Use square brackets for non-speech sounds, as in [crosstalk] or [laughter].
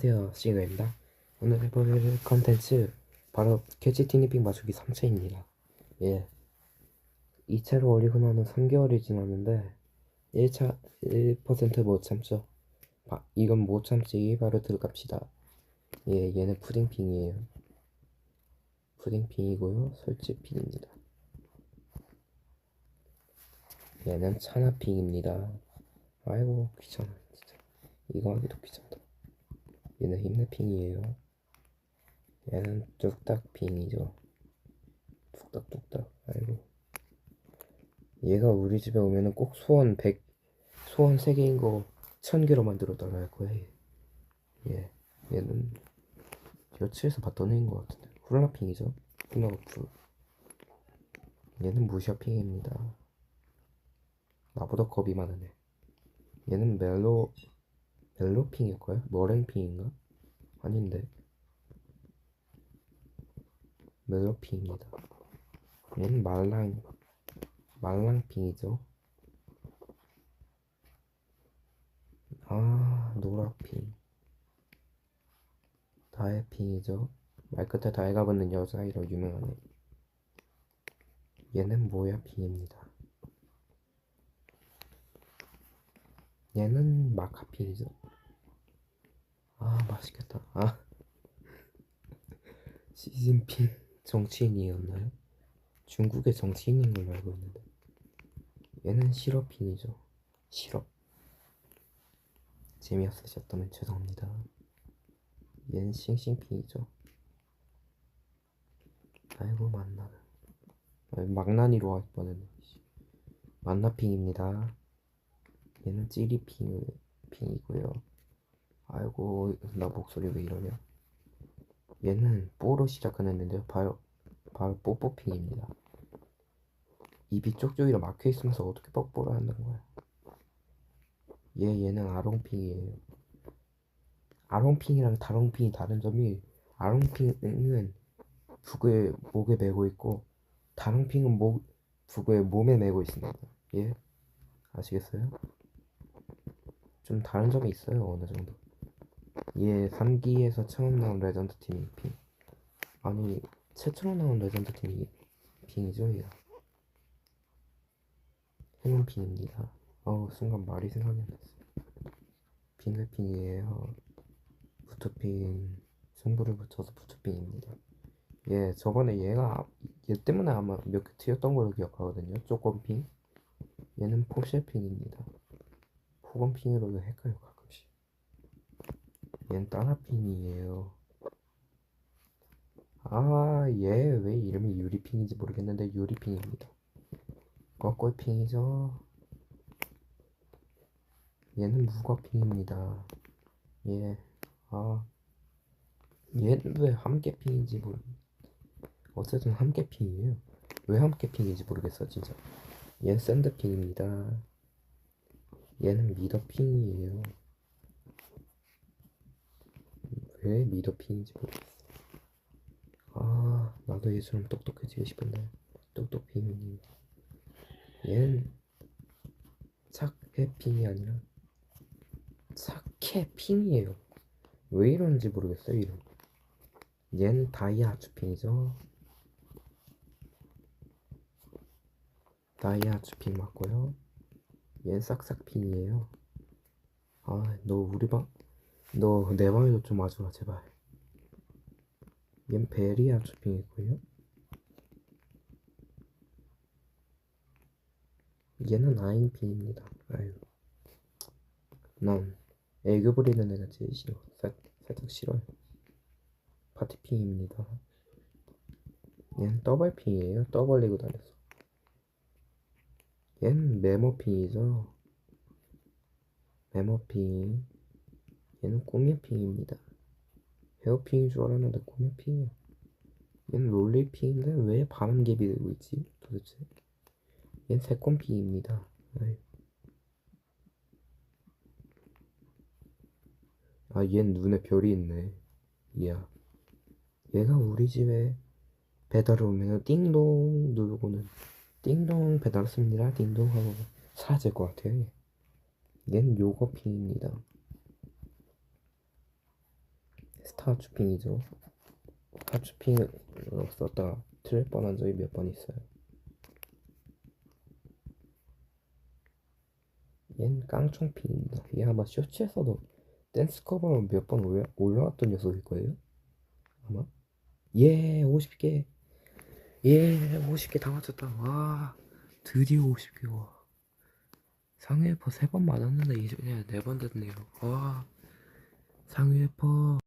안녕하세요 시그입니다. 오늘 해볼 컨텐츠 바로 캐치 티니핑 맞추기 3차입니다. 예. 2차를 올리고 나는 3개월이 지났는데 1차 1%못 참죠. 바, 이건 못 참지. 바로 들어갑시다. 예 얘는 푸딩핑이에요. 푸딩핑이고요. 솔직핑입니다. 얘는 차나핑입니다. 아이고 귀찮아 진짜. 이거 하기도 귀찮다 얘는 힘내핑이에요. 얘는 뚝딱핑이죠. 뚝딱뚝딱. 아이고. 얘가 우리 집에 오면은 꼭 소원 100, 소원 3개인 거 1000개로 만들어 달랄 거예요. 예. 얘는 여치에서 봤던 애인 것 같은데. 훌라핑이죠. 훌라우프. 얘는 무샤핑입니다. 나보다 겁이 많은 애. 얘는 멜로 멜로핑일까요? 머랭핑인가? 아닌데. 멜로핑입니다. 얘는 말랑 말랑핑이죠. 아 노랑핑. 다해핑이죠. 말 끝에 다해가 붙는 여자아이로 유명하네 얘는 모야핑입니다 얘는 마카핑이죠. 아 맛있겠다. 아. [laughs] 시진핑 정치인이었나요? 중국의 정치인인 걸로 알고 있는데. 얘는 시럽핑이죠. 시럽 재미없으셨다면 죄송합니다. 얘는 싱싱핑이죠. 아이고 만나는. 망나니로 할 뻔했네. 만나핑입니다 얘는 찌리핑이고요. 아이고 나 목소리 왜 이러냐? 얘는 뽀로 시작하는데요. 바로 바로 뽀뽀핑입니다. 입이 쪽쪽이로 막혀있으면서 어떻게 뽀뽀를 한다는 거야? 얘 얘는 아롱핑이에요. 아롱핑이랑 다롱핑이 다른 점이 아롱핑은 북에 목에 메고 있고 다롱핑은 목 북에 몸에 메고 있습니다. 예? 아시겠어요? 좀 다른 점이 있어요 어느 정도 예, 3기에서 처음 나온 레전드 팀이 핑. 아니, 최초로 나온 레전드 팀이 핑이죠, 얘. 행운 핑입니다. 어우, 순간 말이 생각이 안 났어요. 핑글핑이에요. 부투핑. 승부를 붙여서 부투핑입니다. 예, 저번에 얘가, 얘 때문에 아마 몇 개 튀었던 걸로 기억하거든요. 쪼꼬핑. 얘는 포쉐핑입니다. 포건핑으로도 헷갈려. 얘는 따라핑이에요. 아, 얘 왜 이름이 유리핑인지 모르겠는데 유리핑입니다. 거꾸이핑이죠. 얘는 무거핑입니다. 얘, 아, 얘는 왜 함께핑인지 모르. 어쨌든 함께핑이에요. 왜 함께핑인지 모르겠어, 진짜. 얘는 샌드핑입니다. 얘는 미더핑이에요. 왜 미더핑인지 모르겠어. 아, 나도 얘처럼 똑똑해지고 싶은데 똑똑핑이 얘는 착해핑이 아니라 착해핑이에요. 왜 이러는지 모르겠어요, 이름. 얘는 다이아주핑이죠. 다이아주핑 맞고요. 얘는 싹싹핑이에요. 아, 너 우리 방 너 내 방에도 좀 와줘라 제발. 얜 베리아 쇼핑이고요. 얘는 아인핑입니다. 아유. 난 애교 부리는 애가 제일 싫어. 살, 살짝 싫어요. 파티핑입니다. 얘는 더블핑이에요. 떠벌리고 다녔어 얘는 메모핑이죠 메모핑 얘는 꼬미핑입니다. 헤어핑인 줄 알았는데 꼬미핑이야. 얘는 롤리핑인데 왜 바람개비 들고 있지? 도대체? 얘는 새콤핑입니다. 아, 얘는 눈에 별이 있네. 이야. 얘가 우리 집에 배달 오면 띵동 누르고는 띵동 배달 왔습니다. 띵동 하고 사라질 것 같아요. 얘는 요거핑입니다. 스타추핑이죠. 스타추핑을 썼다가 틀릴 뻔한 적이 몇 번 있어요. 얜 깡총핑입니다. 얘 아마 쇼츠에서도 댄스 커버로 몇 번 올라, 올라왔던 녀석일 거예요. 아마. 예, 50개. 예, 50개 다 맞췄다. 와, 드디어 50개. 와. 상위에퍼 3번 맞았는데 이제 그냥 4번 됐네요. 와, 상위에퍼.